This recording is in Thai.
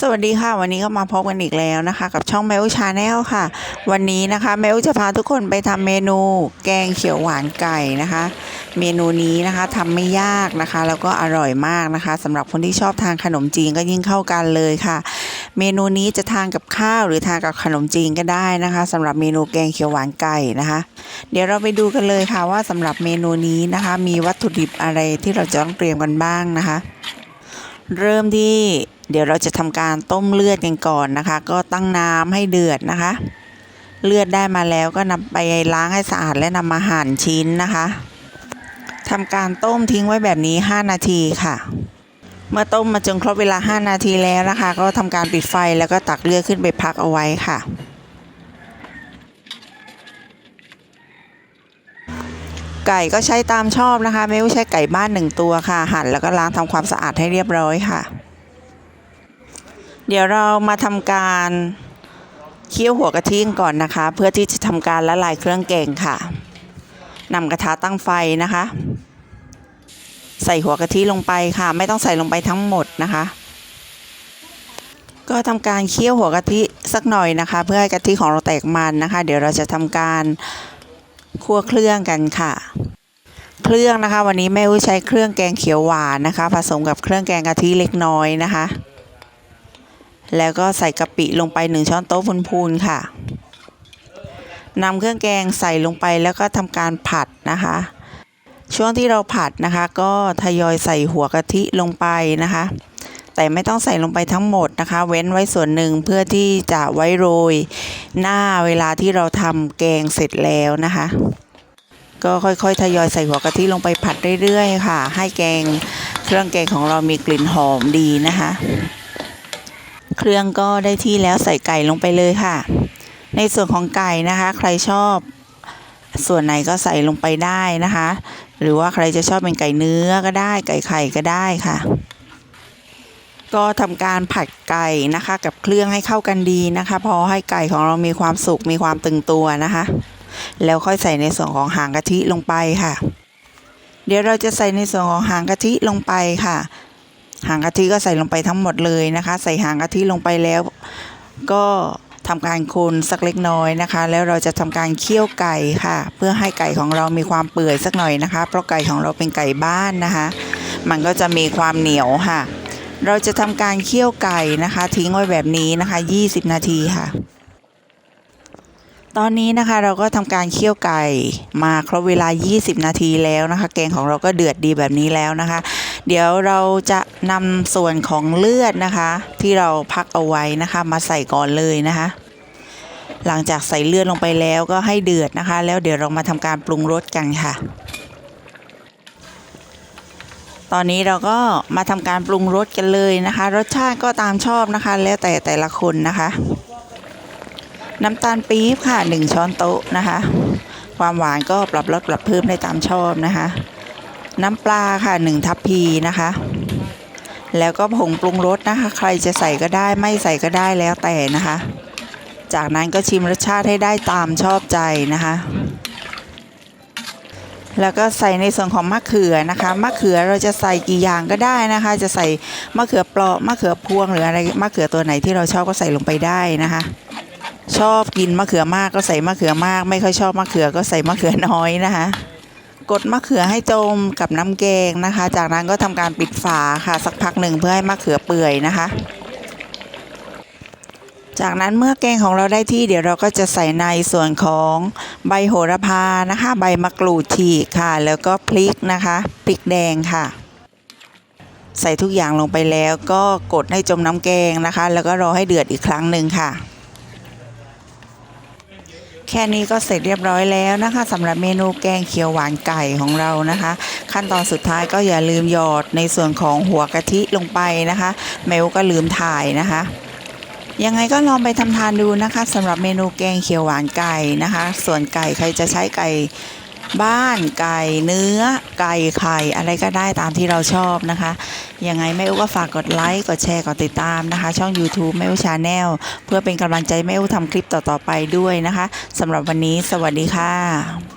สวัสดีค่ะ วันนี้ก็มาพบกันอีกแล้วนะคะ กับช่องแมวชาแนลค่ะ วันนี้นะคะแมวจะพาทุกคนไปทำเมนูแกงเขียวหวานไก่นะคะ เมนูนี้นะคะทำไม่ยากนะคะ แล้วก็อร่อยมากนะคะสำหรับคนที่ชอบทานขนมจีนก็ยิ่งเข้ากันเลยค่ะ เมนูนี้จะทานกับข้าวหรือทานกับขนมจีนก็ได้นะคะสำหรับเมนูแกงเขียวหวานไก่นะคะ เดี๋ยวเราไปดูกันเลยค่ะว่าสำหรับเมนูนี้นะคะ มีวัตถุดิบอะไรที่เราจะต้องเตรียมกันบ้างนะคะ เริ่มที่ เดี๋ยวเราจะทำการต้มเลือดกันก่อนนะคะ ก็ตั้งน้ำให้เดือดนะคะ เลือดได้มาแล้วก็นำไปล้างให้สะอาดและนำมาหั่นชิ้นนะคะทำการต้มทิ้งไว้แบบนี้ 5 นาทีค่ะ เมื่อต้มมาจนครบเวลา 5 นาทีแล้วนะคะ ก็ทำการปิดไฟแล้วก็ตักเลือดขึ้นไปพักเอาไว้ค่ะ ไก่ก็ใช้ตามชอบนะคะ ไม่ใช่ไก่บ้านหนึ่งตัวค่ะ หั่นแล้วก็ล้างทำความสะอาดให้เรียบร้อยค่ะ เดี๋ยวเรามาทำการเคี่ยวหัวกะทิก่อนนะคะ เพื่อที่จะทำการละลายเครื่องแกงค่ะนำกระทะตั้งไฟนะคะ ใส่หัวกะทิลงไปค่ะ ไม่ต้องใส่ลงไปทั้งหมดนะคะ ก็ทำการเคี่ยวหัวกะทิสักหน่อยนะคะ เพื่อให้กะทิของเราแตกมันนะคะ เดี๋ยวเราจะทำการคั่วเครื่องกันค่ะ เครื่องนะคะ วันนี้แม่อุ้ยใช้เครื่องแกงเขียวหวานนะคะ ผสมกับเครื่องแกงกะทิเล็กน้อยนะคะ แล้วก็ใส่กะปิลงไปหนึ่งช้อนโต๊ะพูนๆค่ะนำเครื่องแกงใส่ลงไปแล้วก็ทำการผัดนะคะ ช่วงที่เราผัดนะคะ ก็ทยอยใส่หัวกะทิลงไปนะคะ แต่ไม่ต้องใส่ลงไปทั้งหมดนะคะ เว้นไว้ส่วนหนึ่งเพื่อที่จะไว้โรย หน้าเวลาที่เราทำแกงเสร็จแล้วนะคะ ก็ค่อยๆ ทยอยใส่หัวกะทิลงไปผัดเรื่อยๆ ค่ะ ให้แกงเครื่องแกงของเรามีกลิ่นหอมดีนะคะ เครื่องก็ได้ที่แล้วใส่ไก่ลงไปเลยค่ะ ในส่วนของไก่นะคะ ใครชอบ ส่วนไหนก็ใส่ลงไปได้นะคะ หรือว่าใครจะชอบเป็นไก่เนื้อก็ได้ ไก่ไข่ก็ได้ค่ะ ก็ทำการผัดไก่นะคะ กับเครื่องให้เข้ากันดีนะคะ พอให้ไก่ของเรามีความสุกมีความตึงตัวนะคะ แล้วค่อยใส่ในส่วนของหางกะทิลงไปค่ะ เดี๋ยวเราจะใส่ในส่วนของหางกะทิลงไปค่ะ หางกะทิก็ใส่ลงไปทั้งหมดเลยนะคะ ใส่หางกะทิลงไปแล้ว ก็ทำการคนสักเล็กน้อยนะคะ แล้วเราจะทำการเคี่ยวไก่ค่ะ เพื่อให้ไก่ของเรามีความเปื่อยสักหน่อยนะคะ เพราะไก่ของเราเป็นไก่บ้านนะคะ มันก็จะมีความเหนียวค่ะ เราจะทำการเคี่ยวไก่นะคะ ทิ้งไว้แบบนี้นะคะ 20 นาทีค่ะตอนนี้นะคะเราก็ทำการเคี่ยวไก่มาครบเวลา 20 นาทีแล้วนะคะ แกงของเราก็เดือดดีแบบนี้แล้วนะคะ เดี๋ยวเราจะนำส่วนของเลือดนะคะ ที่เราพักเอาไว้นะคะ มาใส่ก่อนเลยนะคะ หลังจากใส่เลือดลงไปแล้วก็ให้เดือดนะคะ แล้วเดี๋ยวเรามาทำการปรุงรสกันค่ะ ตอนนี้เราก็มาทำการปรุงรสกันเลยนะคะ รสชาติก็ตามชอบนะคะ แล้วแต่แต่ละคนนะคะน้ำตาลปี๊บค่ะ 1 ช้อนโต๊ะนะคะ ความหวานก็ปรับลดปรับเพิ่มได้ตามชอบนะคะ น้ำปลาค่ะ 1 ทัพพีนะคะ แล้วก็ผงปรุงรสนะคะ ใครจะใส่ก็ได้ไม่ใส่ก็ได้แล้วแต่นะคะ จากนั้นก็ชิมรสชาติให้ได้ตามชอบใจนะคะ แล้วก็ใส่ในส่วนของมะเขือนะคะมะเขือเราจะใส่กี่อย่างก็ได้นะคะ จะใส่มะเขือเปราะมะเขือพวงหรืออะไรมะเขือตัวไหนที่เราชอบก็ใส่ลงไปได้นะคะชอบกินมะเขือมากก็ใส่มะเขือมาก ไม่ค่อยชอบมะเขือก็ใส่มะเขือน้อยนะคะ กดมะเขือให้จมกับน้ำแกงนะคะ จากนั้นก็ทำการปิดฝาค่ะสักพักหนึ่งเพื่อให้มะเขือเปื่อยนะคะ จากนั้นเมื่อแกงของเราได้ที่เดี๋ยวเราก็จะใส่ในส่วนของใบโหระพานะคะ ใบมะกรูดฉีกค่ะ แล้วก็พริกนะคะพริกแดงค่ะ ใส่ทุกอย่างลงไปแล้วก็กดให้จมน้ำแกงนะคะ แล้วก็รอให้เดือดอีกครั้งหนึ่งค่ะ แค่นี้ก็เสร็จเรียบร้อยแล้วนะคะสำหรับเมนูแกงเขียวหวานไก่ของเรานะคะ ขั้นตอนสุดท้ายก็อย่าลืมหยอดในส่วนของหัวกะทิลงไปนะคะแมวก็ลืมถ่ายนะคะยังไงก็ลองไปทำทานดูนะคะสำหรับเมนูแกงเขียวหวานไก่นะคะ ส่วนไก่ใครจะใช้ไก่ บ้านไก่เนื้อไก่ไข่อะไรก็ได้ตามที่เราชอบนะคะ ยังไงแม่อุก็ฝากกดไลค์กดแชร์กดติดตามนะคะ ช่อง YouTube แม่อุชาแนลเพื่อเป็นกำลังใจแม่อุทำคลิปต่อๆไปด้วยนะคะสำหรับวันนี้สวัสดีค่ะ